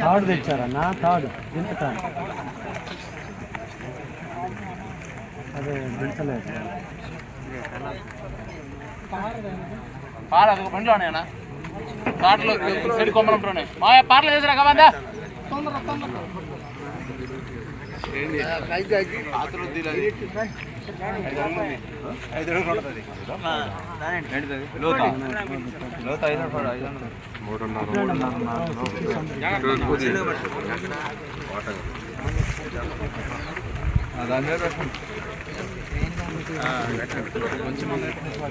తాడు తెచ్చారన్నా తాడు ఎంత తాడు. అదే దించలేదు. పాలు అదొక బండిలో ఉన్నాయన్నా పాటలు చెడు కొమ్మలంటున్నాయి మా పాటలు వేసిరా కమందా?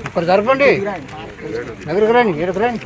ఇక్కడ జరపండి. ఎదురుకు రండి ఎదురుకు రండి.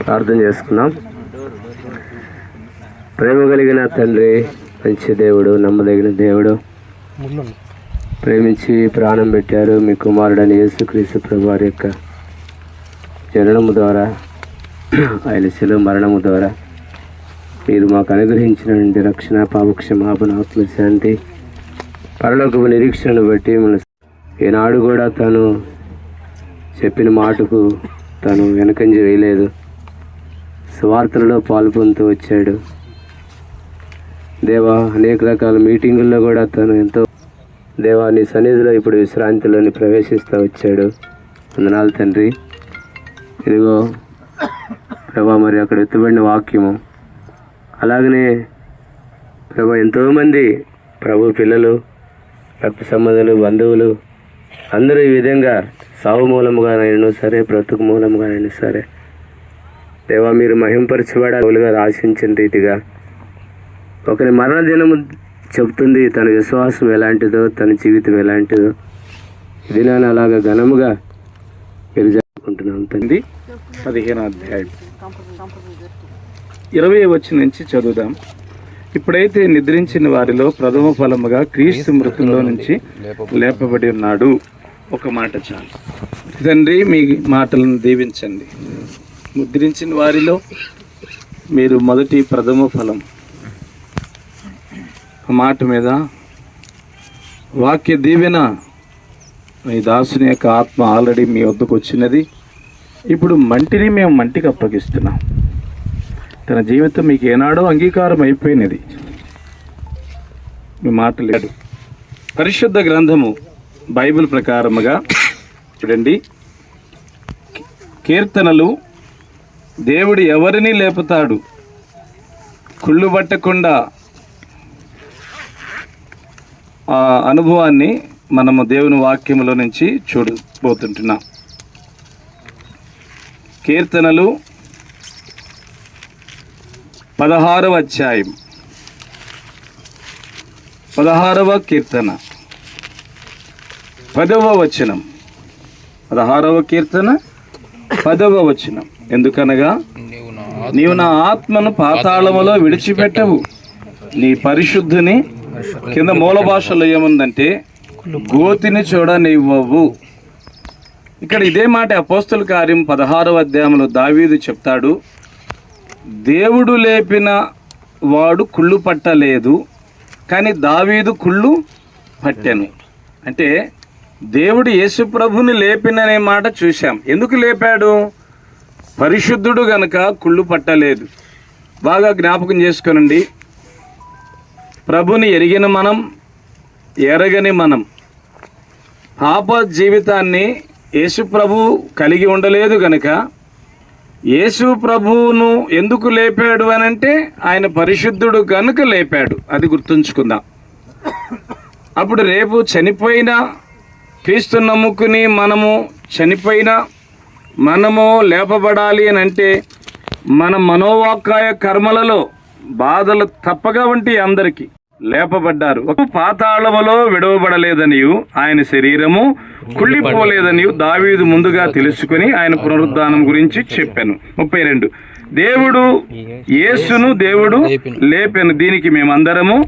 ప్రార్థన చేసుకున్నాం ప్రేమ కలిగిన తండ్రి మంచి దేవుడు నమ్మదగిన దేవుడు. ప్రేమించి ప్రాణం పెట్టారు మీ కుమారుడని యేసుక్రీస్తు ప్రభు వారి యొక్క జననము ద్వారా ఆయన శిలువ మరణము ద్వారా. మీరు మాకు అనుగ్రహించినటువంటి రక్షణ పాపక్షమాపణ ఆత్మ శాంతి పరలోకపు నిరీక్షణను బట్టి మన ఈనాడు కూడా తను చెప్పిన మాటకు తను వెనకంజ వేయలేదు. స్వార్థలలో పాల్పొందుతూ వచ్చాడు. దేవా అనేక రకాల మీటింగుల్లో కూడా తను ఎంతో దేవా నీ సన్నిధిలో ఇప్పుడు విశ్రాంతిలోని ప్రవేశిస్తూ వచ్చాడు. వందనాలు తండ్రి. ఇదిగో ప్రభా మరి అక్కడ ఎత్తుబడిన వాక్యము. అలాగనే ప్రభా ఎంతోమంది ప్రభు పిల్లలు రక్త సంబంధాలు బంధువులు అందరూ ఈ విధంగా సావు మూలముగానైనా సరే బ్రతుకు మూలముగానైనా సరే. దేవా మీరు మహింపరచబడాలుగా ఆశించిన రీతిగా ఒకరి మరణ దినము చెప్తుంది తన విశ్వాసం ఎలాంటిదో తన జీవితం ఎలాంటిదో. దినాన్ని అలాగా ఘనముగా మీరు జరుపుకుంటున్నాం తండ్రి. పదిహేను అధ్యాయం. ఇరవై వచ్చిన నుంచి చదువుదాం. ఇప్పుడైతే నిద్రించిన వారిలో ప్రథమ ఫలముగా క్రీస్తు మృతుల్లో నుంచి లేపబడి ఉన్నాడు. ఒక మాట చాలు. తండ్రి మీ మాటలను దీవించండి. ముద్రించిన వారిలో మీరు మొదటి ప్రథమ ఫలం. మాట మీద వాక్య దీవెన మీ దాసుని యొక్క ఆత్మ ఆల్రెడీ మీ వద్దకు వచ్చినది. ఇప్పుడు మంటిని మేము మంటికి అప్పగిస్తున్నాం. తన జీవితం మీకు ఏనాడో అంగీకారం అయిపోయినది. మీ మాట లేడు. పరిశుద్ధ గ్రంథము బైబిల్ ప్రకారముగా చూడండి. కీర్తనలు దేవుడు ఎవరిని లేపుతాడు? కుళ్ళు పట్టకుండా ఆ అనుభవాన్ని మనము దేవుని వాక్యంలో నుంచి చూడబోతుంటున్నాం. కీర్తనలు పదహారవ అధ్యాయం. పదహారవ కీర్తన. పదవ వచనం. పదహారవ కీర్తన పదవ వచనం. ఎందుకనగా నీవు నా ఆత్మను పాతాళములో విడిచిపెట్టవు. నీ పరిశుద్ధిని కింద మూల భాషలో ఏముందంటే గోతిని చూడనివ్వవు ఇక్కడ ఇదే మాట అపోస్తుల కార్యం పదహారవ అధ్యాయంలో దావీదు చెప్తాడు. దేవుడు లేపిన వాడు కుళ్ళు పట్టలేదు కానీ దావీదు కుళ్ళు పట్టాను. అంటే దేవుడు యేసుప్రభుని లేపిననే మాట చూశాం. ఎందుకు లేపాడు? పరిశుద్ధుడు గనక కుళ్ళు పట్టలేదు. బాగా జ్ఞాపకం చేసుకోనండి. ప్రభుని ఎరిగిన మనం ఎరగని మనం పాప జీవితాన్ని యేసు ప్రభు కలిగి ఉండలేదు గనక యేసు ప్రభువును ఎందుకు లేపాడు అని అంటే ఆయన పరిశుద్ధుడు కనుక లేపాడు. అది గుర్తుంచుకుందాం. అప్పుడు రేపు చనిపోయిన క్రీస్తు నమ్ముకుని మనము చనిపోయినా మనము లేపబడాలి అని అంటే మన మనోవాకాయ కర్మలలో బాధలు తప్పగా ఉంటే అందరికీ లేపబడ్డారు. ఒక పాతాళములో విడవబడలేదనియు ఆయన శరీరము కుళ్ళిపోలేదనియు దావీదు ముందుగా తెలుసుకుని ఆయన పునరుద్ధానం గురించి చెప్పాను. ముప్పై రెండు. దేవుడు యేసును దేవుడు లేపెను. దీనికి మేమందరము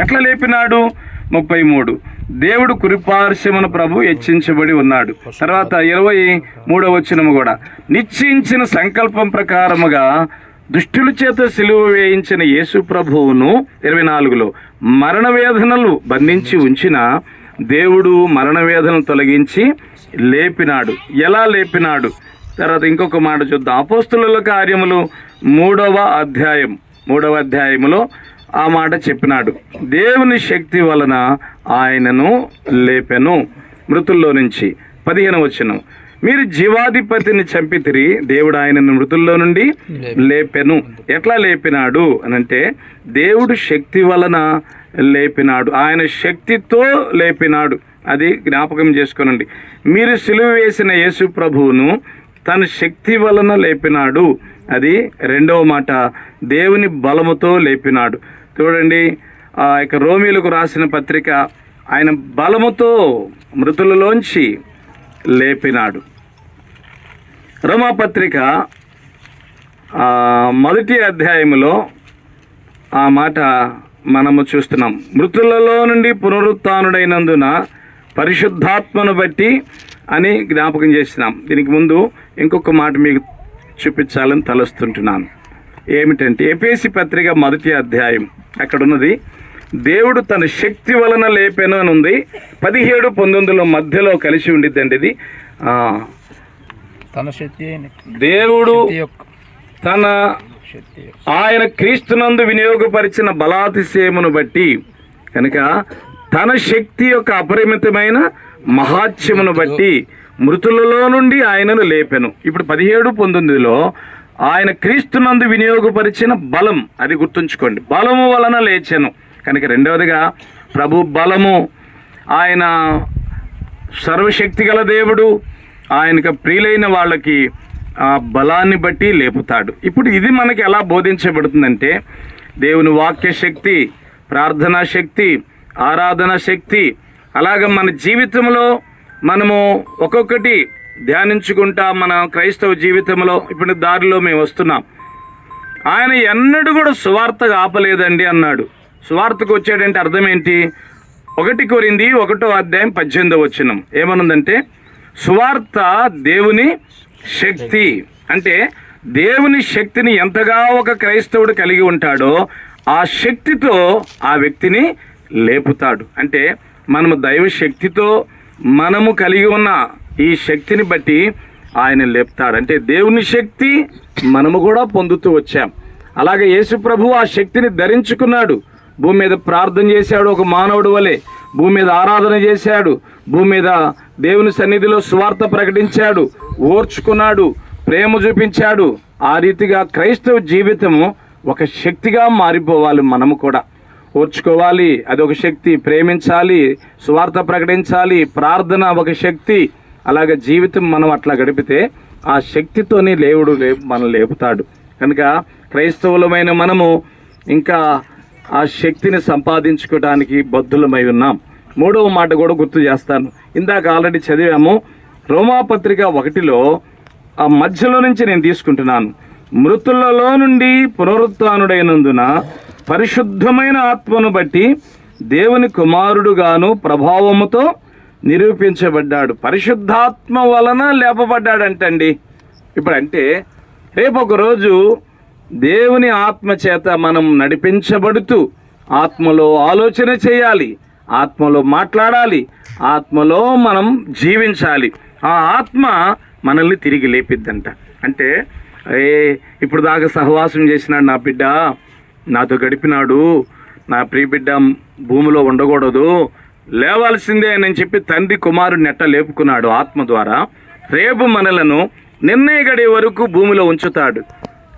ఎట్లా లేపినాడు? ముప్పై మూడు. దేవుడు కురిపార్శ్వమున ప్రభు హెచ్చించబడి ఉన్నాడు. తర్వాత ఇరవై మూడవ కూడా. నిశ్చయించిన సంకల్పం ప్రకారముగా దుష్టుల చేత సిలువ వేయించిన యేసు ప్రభువును ఇరవై నాలుగులో మరణ వేదనలు బంధించి ఉంచిన దేవుడు మరణ వేదనలు తొలగించి లేపినాడు. ఎలా లేపినాడు? తర్వాత ఇంకొక మాట చూద్దాం. అపోస్తుల కార్యములు మూడవ అధ్యాయం మూడవ అధ్యాయములో ఆ మాట చెప్పినాడు. దేవుని శక్తి వలన ఆయనను లేపెను. మృతుల్లో నుంచి పదిహేను వచనం. మీరు జీవాధిపతిని చంపితిరి దేవుడు ఆయనను మృతుల్లో నుండి లేపెను. ఎట్లా లేపినాడు అనంటే దేవుడు శక్తి వలన లేపినాడు. ఆయన శక్తితో లేపినాడు. అది జ్ఞాపకం చేసుకోనండి. మీరు సిలువ వేసిన యేసు ప్రభువును తన శక్తి వలన లేపినాడు. అది రెండవ మాట. దేవుని బలముతో లేపినాడు. చూడండి. ఆ యొక్క రోమిలకు రాసిన పత్రిక ఆయన బలముతో మృతులలోంచి లేపినాడు. రోమాపత్రిక పత్రిక మొదటి అధ్యాయములో ఆ మాట మనము చూస్తున్నాం. మృతులలో నుండి పునరుత్డైనందున పరిశుద్ధాత్మను బట్టి అని జ్ఞాపకం చేసినాం దీనికి ముందు ఇంకొక మాట మీకు చూపించాలని తలుస్తుంటున్నాను. ఏమిటంటే ఎపేసి పత్రిక మొదటి అధ్యాయం. అక్కడ ఉన్నది దేవుడు తన శక్తి వలన లేపెను అని ఉంది పదిహేడు పంతొమ్మిదిలో మధ్యలో కలిసి ఉండిద్దండి ఇది. తన శక్తి దేవుడు తన శక్తి ఆయన క్రీస్తునందు వినియోగపరిచిన బలాతిశయమును బట్టి కనుక తన శక్తి యొక్క అపరిమితమైన మహాత్యమును బట్టి మృతులలో నుండి ఆయనను లేపెను. ఇప్పుడు పదిహేడు పంతొమ్మిదిలో ఆయన క్రీస్తునందు వినియోగపరిచిన బలం. అది గుర్తుంచుకోండి. బలము వలన లేచాను. కనుక రెండవదిగా ప్రభు బలము ఆయన సర్వశక్తి గల దేవుడు. ఆయనకు ప్రియులైన వాళ్ళకి ఆ బలాన్ని బట్టి లేపుతాడు. ఇప్పుడు ఇది మనకి ఎలా బోధించబడుతుందంటే దేవుని వాక్య శక్తి ప్రార్థనా శక్తి ఆరాధన శక్తి అలాగే మన జీవితంలో మనము ఒక్కొక్కటి ధ్యానించుకుంటా మన క్రైస్తవ జీవితంలో ఇప్పుడు దారిలో మేము వస్తున్నాం. ఆయన ఎన్నడూ కూడా సువార్తగా ఆపలేదండి అన్నాడు. సువార్తకు వచ్చాడంటే అర్థం ఏంటి? ఒకటి కోరింది ఒకటో అధ్యాయం పద్దెనిమిదో వచ్చినం ఏమనుందంటే సువార్త దేవుని శక్తి. అంటే దేవుని శక్తిని ఎంతగా ఒక క్రైస్తవుడు కలిగి ఉంటాడో ఆ శక్తితో ఆ వ్యక్తిని లేపుతాడు. అంటే మనము దైవ శక్తితో మనము కలిగి ఉన్న ఈ శక్తిని బట్టి ఆయన లేపుతాడు. అంటే దేవుని శక్తి మనము కూడా పొందుతూ వచ్చాం. అలాగే యేసు ప్రభు ఆ శక్తిని ధరించుకున్నాడు. భూమి మీద ప్రార్థన చేశాడు ఒక మానవుడు వలె. భూమి మీద ఆరాధన చేశాడు. భూమి మీద దేవుని సన్నిధిలో స్వార్థ ప్రకటించాడు. ఓర్చుకున్నాడు. ప్రేమ చూపించాడు. ఆ రీతిగా క్రైస్తవ జీవితము ఒక శక్తిగా మారిపోవాలి మనము కూడా. ఓర్చుకోవాలి. అదొక శక్తి. ప్రేమించాలి. స్వార్థ ప్రకటించాలి. ప్రార్థన ఒక శక్తి. అలాగే జీవితం మనం అట్లా గడిపితే ఆ శక్తితోనే లేవుడు లే మనం లేపుతాడు. కనుక క్రైస్తవులమైన మనము ఇంకా ఆ శక్తిని సంపాదించుకోవడానికి బద్ధులమై ఉన్నాం. మూడవ మాట కూడా గుర్తు చేస్తాను. ఇందాక ఆల్రెడీ చదివాము రోమాపత్రిక ఒకటిలో ఆ మధ్యలో నుంచి నేను తీసుకుంటున్నాను. మృతులలో నుండి పునరుత్డైనందున పరిశుద్ధమైన ఆత్మను బట్టి దేవుని కుమారుడుగాను ప్రభావముతో నిరూపించబడ్డాడు. పరిశుద్ధాత్మ వలన లేపబడ్డాడంటండి. ఇప్పుడంటే రేపు ఒకరోజు దేవుని ఆత్మ చేత మనం నడిపించబడుతూ ఆత్మలో ఆలోచన చేయాలి ఆత్మలో మాట్లాడాలి ఆత్మలో మనం జీవించాలి. ఆ ఆత్మ మనల్ని తిరిగి లేపిద్దంట. అంటే ఏ ఇప్పుడు దాకా సహవాసం చేసినాడు నా బిడ్డ నాతో గడిపినాడు నా ప్రియ బిడ్డ భూమిలో ఉండకూడదు లేవాల్సిందే అని చెప్పి తండ్రి కుమారుడిని ఎట్ట లేపుకున్నాడు ఆత్మ ద్వారా. రేపు మనలను నిర్ణయ గడి వరకు భూమిలో ఉంచుతాడు.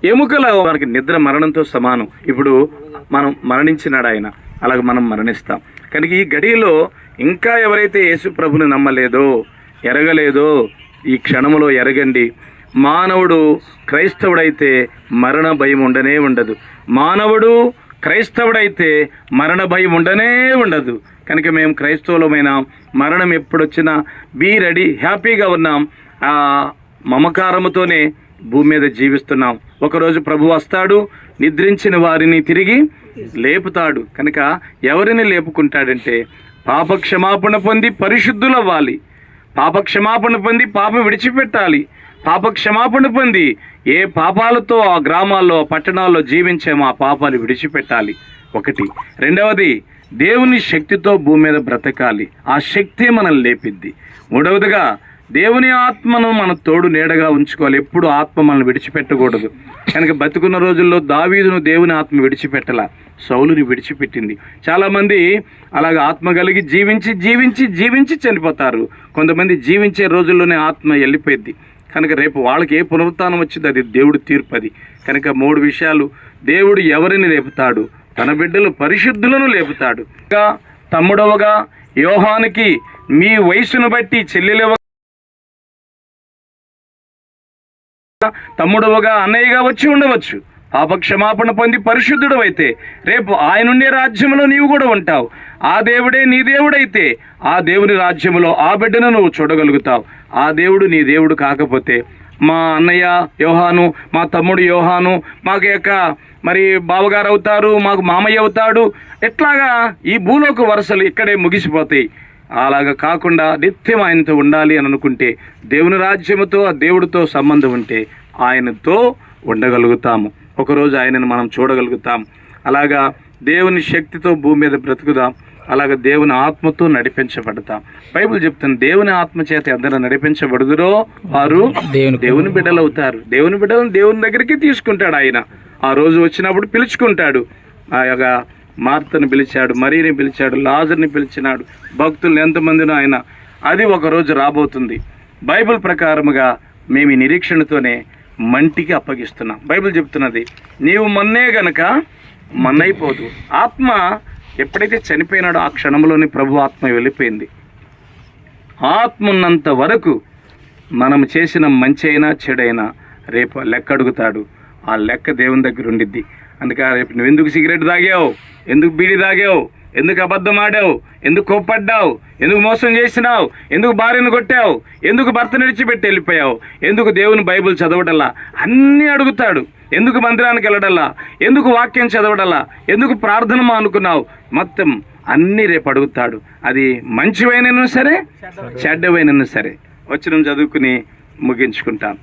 ఎముకల వారికి నిద్ర మరణంతో సమానం. ఇప్పుడు మనం మరణించినాడు ఆయన. అలాగ మనం మరణిస్తాం. కనుక ఈ గడిలో ఇంకా ఎవరైతే యేసు ప్రభుని నమ్మలేదో ఎరగలేదో ఈ క్షణములో ఎరగండి. మానవుడు క్రైస్తవుడైతే మరణ భయం ఉండనే ఉండదు. మానవుడు క్రైస్తవుడైతే మరణ భయం ఉండనే ఉండదు. కనుక మేము క్రైస్తవులమైన మరణం ఎప్పుడొచ్చినా బీ రెడీ హ్యాపీగా ఉన్నాం. ఆ మమకారముతోనే భూమి మీద జీవిస్తున్నాం. ఒకరోజు ప్రభు వస్తాడు నిద్రించిన వారిని తిరిగి లేపుతాడు. కనుక ఎవరిని లేపుకుంటాడంటే పాప క్షమాపణ పొంది పరిశుద్ధులవ్వాలి. పాప క్షమాపణ పొంది పాపం విడిచిపెట్టాలి. పాప క్షమాపణ పొంది ఏ పాపాలతో ఆ గ్రామాల్లో పట్టణాల్లో జీవించామో ఆ పాపాలు విడిచిపెట్టాలి. ఒకటి. రెండవది దేవుని శక్తితో భూమి మీద బ్రతకాలి. ఆ శక్తి మనల్ని లేపిద్ది. మూడవదిగా దేవుని ఆత్మను మన తోడు నీడగా ఉంచుకోవాలి. ఎప్పుడు ఆత్మ మనల్ని విడిచిపెట్టకూడదు. కనుక బతుకున్న రోజుల్లో దావీదును దేవుని ఆత్మ విడిచిపెట్టల. సౌలుని విడిచిపెట్టింది. చాలామంది అలాగ ఆత్మ కలిగి జీవించి జీవించి జీవించి చనిపోతారు. కొంతమంది జీవించే రోజుల్లోనే ఆత్మ వెళ్ళిపోయింది కనుక రేపు వాళ్ళకి ఏ పునరుత్నం వచ్చింది అది దేవుడు తీర్పు అది. కనుక మూడు విషయాలు. దేవుడు ఎవరిని లేపుతాడు తన బిడ్డలు పరిశుద్ధులను లేపుతాడు. తమ్ముడవగా యోహానికి మీ వయసును బట్టి చెల్లెలవ తమ్ముడవగా అన్నయ్యగా వచ్చి ఉండవచ్చు. పాపక్షమాపణ పొంది పరిశుద్ధుడు అయితే రేపు ఆయనుండే రాజ్యంలో నీవు కూడా ఉంటావు. ఆ దేవుడే నీ దేవుడైతే ఆ దేవుని రాజ్యంలో ఆ బిడ్డను నువ్వు చూడగలుగుతావు. ఆ దేవుడు నీ దేవుడు కాకపోతే మా అన్నయ్య యోహాను మా తమ్ముడు యోహాను మాకు యొక్క మరి బావగారు అవుతారు మాకు మామయ్య అవుతాడు. ఎట్లాగా ఈ భూలోక వరుసలు ఇక్కడే ముగిసిపోతాయి. అలాగా కాకుండా నిత్యం ఆయనతో ఉండాలి అని అనుకుంటే దేవుని రాజ్యముతో ఆ దేవుడితో సంబంధం ఉంటే ఆయనతో ఉండగలుగుతాము. ఒకరోజు ఆయనను మనం చూడగలుగుతాం. అలాగా దేవుని శక్తితో భూమి మీద బ్రతుకుదాం. అలాగ దేవుని ఆత్మతో నడిపించబడతాం. బైబిల్ చెప్తుంది దేవుని ఆత్మ చేత ఎందరూ నడిపించబడుదురో వారు దేవుని బిడ్డలు అవుతారు దేవుని బిడ్డలను దేవుని దగ్గరికి తీసుకుంటాడు ఆయన. ఆ రోజు వచ్చినప్పుడు పిలుచుకుంటాడు. ఆ యొక్క మార్తను పిలిచాడు మరీని పిలిచాడు లాజర్ని పిలిచినాడు భక్తులు ఎంతమందినో ఆయన. అది ఒక రోజు రాబోతుంది. బైబిల్ ప్రకారముగా మేము ఈ నిరీక్షణతోనే మంటికి అప్పగిస్తున్నాం. బైబిల్ చెప్తున్నది నీవు మొన్నే గనక మన్నైపోదు. ఆత్మ ఎప్పుడైతే చనిపోయినాడో ఆ క్షణంలోనే ప్రభు ఆత్మ వెళ్ళిపోయింది. ఆత్మన్నంత వరకు మనం చేసిన మంచి అయినా చెడైనా రేపు లెక్క అడుగుతాడు. ఆ లెక్క దేవుని దగ్గర ఉండిద్ది. అందుకే రేపు నువ్వు ఎందుకు సిగరెట్ తాగావు? ఎందుకు బీడి తాగావు? ఎందుకు అబద్ధం ఆడావు? ఎందుకు కోప్పడ్డావు? ఎందుకు మోసం చేసినావు? ఎందుకు భార్యను కొట్టావు? ఎందుకు భర్త నిడిచిపెట్టి వెళ్ళిపోయావు? ఎందుకు దేవుని బైబిల్ చదవడల్లా అన్నీ అడుగుతాడు. ఎందుకు మందిరానికి వెళ్ళడల్లా ఎందుకు వాక్యం చదవడల్లా ఎందుకు ప్రార్థన అనుకున్నావు మొత్తం అన్నీ రేపు అడుగుతాడు. అది మంచివైనను సరే చెడ్డవైనను సరే. వచ్చిన చదువుకుని ముగించుకుంటాం.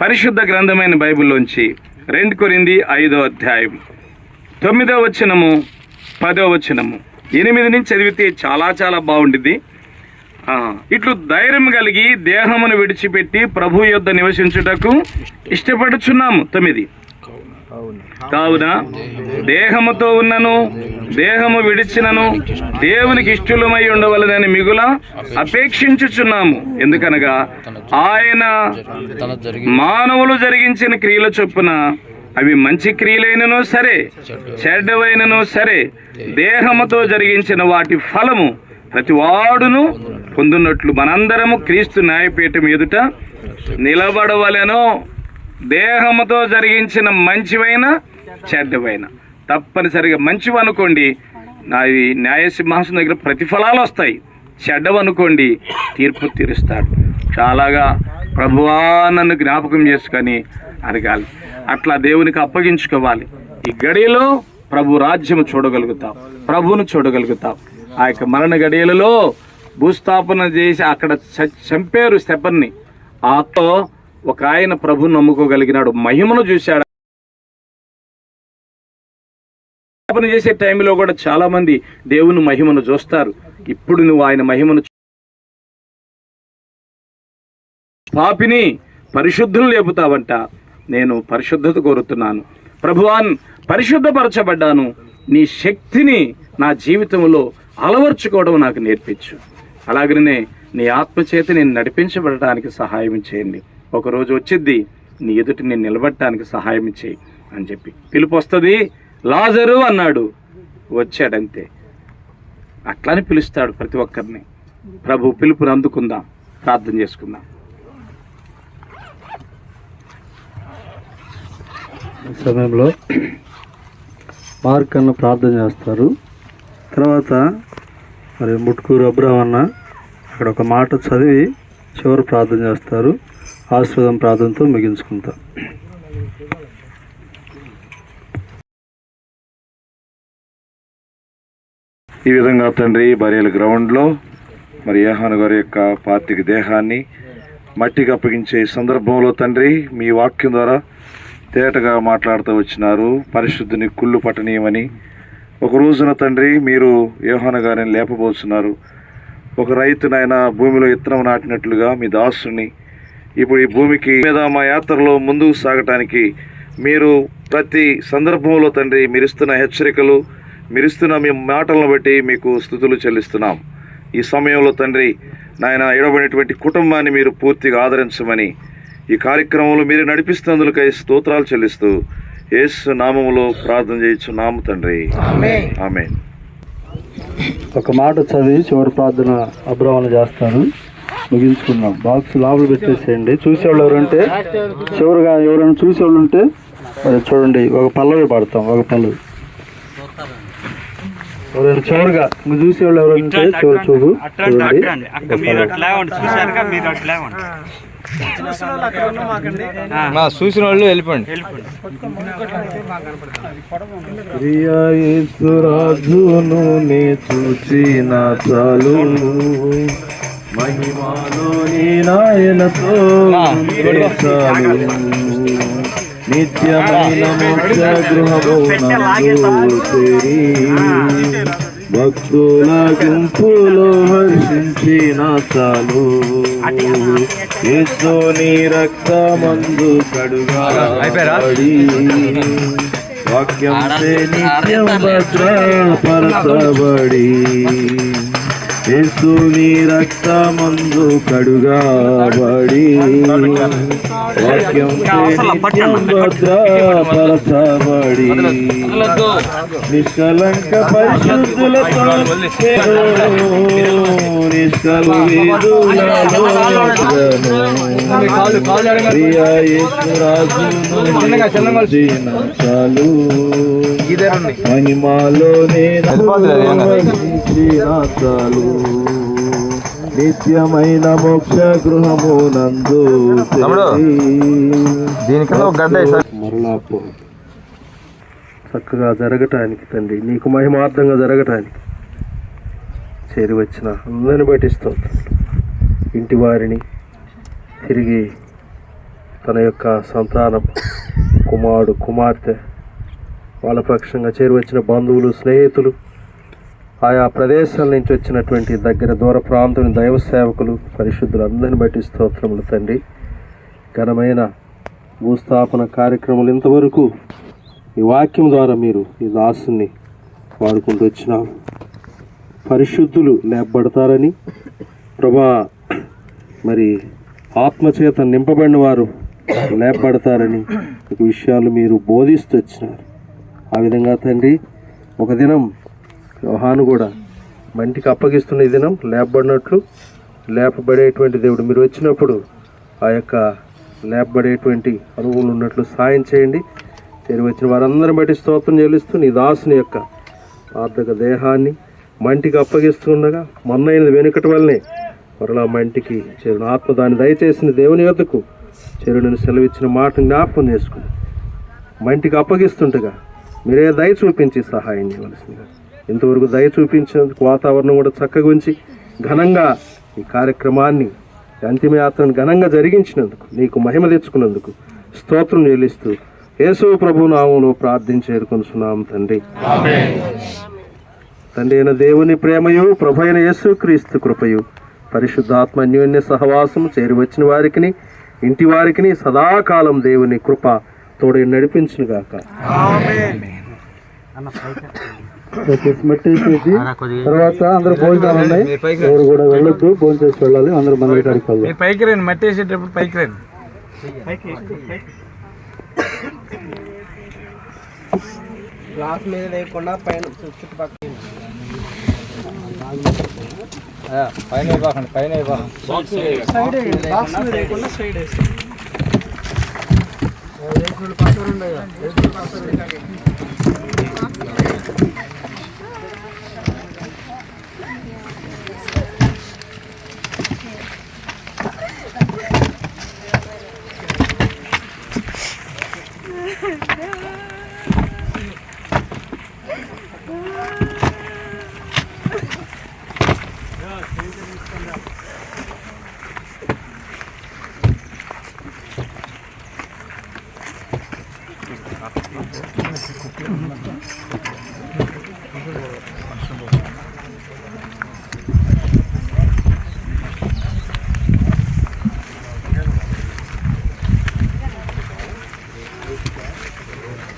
పరిశుద్ధ గ్రంథమైన బైబిల్లోంచి రెండు కొరింది ఐదో అధ్యాయం. తొమ్మిదో వచనము పదో వచనము. ఎనిమిది నుంచి చదివితే చాలా చాలా బాగుండిద్ది. ఇట్లు ధైర్యం కలిగి దేహమును విడిచిపెట్టి ప్రభు యొద్ద నివసించుటకు ఇష్టపడుచున్నాము తొమ్మిది. కావున దేహముతో ఉన్నను దేహము విడిచినను దేవునికి ఇష్టలమై ఉండవలనని మిగుల అపేక్షించుచున్నాము. ఎందుకనగా ఆయన మానవులు జరిగించిన క్రియల చొప్పున అవి మంచి క్రియలైనను సరే చెడ్డవైనను సరే దేహముతో జరిగించిన వాటి ఫలము ప్రతి వాడును పొందున్నట్లు మనందరము క్రీస్తు న్యాయపీఠం ఎదుట నిలబడవలను దేహముతో జరిగించిన మంచివైన చెడ్డవైన. తప్పనిసరిగా మంచివి అనుకోండి నాది న్యాయ సింహాసనం దగ్గర ప్రతిఫలాలు వస్తాయి చెడ్డవనుకోండి తీర్పు తీరుస్తాడు. చాలాగా ప్రభువా నన్ను జ్ఞాపకం చేసుకొని అడగాలి. అట్లా దేవునికి అప్పగించుకోవాలి. ఈ గడియలో ప్రభు రాజ్యము చూడగలుగుతాం. ప్రభువును చూడగలుగుతాం. ఆ యొక్క మరణ గడియలలో భూస్థాపన చేసి అక్కడ చ- చంపారు స్టెపన్ని ఆతో ఒక ఆయన ప్రభు నమ్ముకోగలిగినాడు. మహిమను చూశాడు. స్థాపన చేసే టైంలో కూడా చాలా మంది దేవుని మహిమను చూస్తారు. ఇప్పుడు నువ్వు ఆయన మహిమను పాపిని పరిశుద్ధులు లేపుతావంట. నేను పరిశుద్ధత కోరుతున్నాను. ప్రభువాన్ పరిశుద్ధపరచబడ్డాను. నీ శక్తిని నా జీవితంలో అలవర్చుకోవడం నాకు నేర్పించు. అలాగనే నీ ఆత్మచేత నేను నడిపించబడటానికి సహాయం చేయండి. ఒకరోజు వచ్చిద్ది నీ ఎదుటి నేను నిలబడటానికి సహాయం చేయి అని చెప్పి. పిలుపు వస్తుంది లాజరు అన్నాడు. వచ్చాడంతే. అట్లానే పిలుస్తాడు ప్రతి ఒక్కరిని. ప్రభు పిలుపుని అందుకుందాం. ప్రార్థన చేసుకుందాం. సమయంలో మార్క్ అన్న ప్రార్థన చేస్తారు. తర్వాత మరి ముట్కూరు అబ్రాహం అన్న అక్కడ ఒక మాట చదివి చివరి ప్రార్థన చేస్తారు. ఆశీర్వాదం ప్రార్థనతో ముగించుకుంటాం. ఈ విధంగా తండ్రి బరియల గ్రౌండ్లో మరి యోహాను గారి యొక్క పార్టీకి దేహాన్ని మట్టికి అప్పగించే సందర్భంలో తండ్రి మీ వాక్యం ద్వారా తేటగా మాట్లాడుతూ వచ్చినారు. పరిశుద్ధిని కుళ్ళు పట్టనీయమని. ఒక రోజున తండ్రి మీరు యోహాను గారిని లేపబోతున్నారు ఒక రైతునైనా భూమిలో ఇత్తనం నాటినట్లుగా మీ దాసుని. ఇప్పుడు ఈ భూమికి మీద మా యాత్రలో ముందుకు సాగటానికి మీరు ప్రతి సందర్భంలో తండ్రి మీరిస్తున్న హెచ్చరికలు మీరిస్తున్న మీ మాటలను బట్టి మీకు స్థుతులు చెల్లిస్తున్నాం. ఈ సమయంలో తండ్రి నాయన ఎడబడినటువంటి కుటుంబాన్ని మీరు పూర్తిగా ఆదరించమని ఈ కార్యక్రమంలో మీరు నడిపిస్తున్నందుకై స్తోత్రాలు చెల్లిస్తూ యేసు నామములో ప్రార్థన చేయించున్నాము తండ్రి. ఆమె ఒక మాట చదివి చివరి ప్రార్థన అబ్రాహ్మణ చేస్తారు ముగించుకుందాం. బాక్స్ లోపల పెట్టేసేయండి. చూసేవాళ్ళు ఎవరంటే చివరిగా ఎవరైనా చూసేవాళ్ళు ఉంటే మరి చూడండి. ఒక పల్లవి పాడతాం ఒక పల్లవి. ఎవరైనా చివరిగా ఇంక చూసేవాళ్ళు ఎవరంటే చివరి చూపు. చూడండి. చూసిన వాళ్ళు వెళ్ళిపోండి. రాజును నే చూచిన చాలు. నాయనతో చాలు నిత్యమైన మోక్ష గృహము చేరి. భక్తుల గుంపులో హర్షించిన చాలు యేసుని రక్తమందు కడుగాడి వాక్యం నిత్యం భద్రపరచబడి. యేసుని రక్తమందు కడుగాబడి. వాక్యం భద్రపరచబడి. నిష్కలంక పరిశుద్ధులతో నిష్కలు చాలు. మహిమాలోనే నిత్యమైన మోక్ష గృహము నందు చక్కగా జరగటానికి తండ్రి నీకు మహిమార్థంగా జరగటానికి చేరి వచ్చిన అందరిని బట్టి స్తోత్రం ఇంటి వారిని తిరిగి తన యొక్క సంతానం కుమారుడు కుమార్తె వాళ్ళ పక్షంగా చేరువచ్చిన బంధువులు స్నేహితులు ఆయా ప్రదేశాల నుంచి వచ్చినటువంటి దగ్గర దూర ప్రాంతం దైవ సేవకులు పరిశుద్ధులు అందరిని బట్టి స్తోత్రములు తండ్రి. ఘనమైన భూస్థాపన కార్యక్రమాలు ఇంతవరకు ఈ వాక్యం ద్వారా మీరు ఈ దాసుని వాడుకుంటూ వచ్చిన పరిశుద్ధులు లేపబడతారని ప్రభా మరి ఆత్మచేత నింపబడిన వారు లేపబడతారని విషయాలు మీరు బోధిస్తూ వచ్చినారు. ఆ విధంగా తండ్రి ఒక దినం యోహాను కూడా మంటికి అప్పగిస్తున్న ఈ దినం లేపబడినట్లు లేపబడేటువంటి దేవుడు. మీరు వచ్చినప్పుడు ఆ యొక్క లేపబడేటువంటి అనుభవం ఉన్నట్లు సాయం చేయండి. చేరి వచ్చిన వారందరిని బట్టి స్తోత్రం చెల్లిస్తూ నీ దాసుని యొక్క ఆర్థిక దేహాన్ని మంటికి అప్పగిస్తుండగా మొన్నైనది వెనుకటి వల్లనే మరలా మంటికి చేరును. ఆత్మ దాన్ని దయచేసిన దేవుని యొద్దకు చెరువుని సెలవిచ్చిన మాట జ్ఞాపకం చేసుకుని మంటికి అప్పగిస్తుండగా మీరే దయ చూపించి సహాయం చేయవలసిందిగా. ఇంతవరకు దయ చూపించినందుకు వాతావరణం కూడా చక్కగా ఉంచి ఘనంగా ఈ కార్యక్రమాన్ని అంతిమయాత్రను ఘనంగా జరిగించినందుకు నీకు మహిమ తెచ్చుకున్నందుకు స్తోత్రం చెల్లిస్తూ యేసు ప్రభు నామంలో ప్రార్థించి చేరుకొనుచున్నాం తండ్రి. తండ్రి అయిన దేవుని ప్రేమయు ప్రభు అయిన యేసు క్రీస్తు కృపయు పరిశుద్ధాత్మ అన్యోన్య సహవాసము చేరి వచ్చిన వారికి ఇంటి వారికి సదాకాలం దేవుని కృప తోడే నడిపించును గాక. మట్టేసేసి తర్వాత అందరూ భోజనాలు ఉన్నాయి. ఎవరు కూడా వెళ్ళొద్దు. భోజనం చేసి వెళ్ళాలి. అందరూ మంది కాడికి మీరు పైకి రండి. మట్టి వేసేటప్పుడు పైకి రండి. గ్లాస్ మీద లేకుండా పైన చుట్టుపక్కల పైన పైన సైడ్ వేయండి. బాక్స్ మీద లేకుండా సైడ్ వేసి పక్కన ఉండగా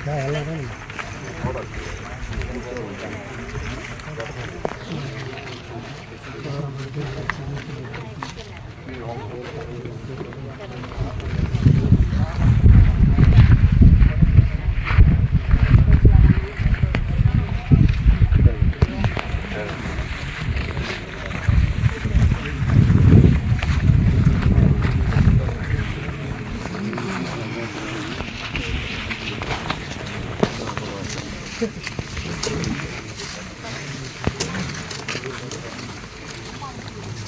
来ด้อ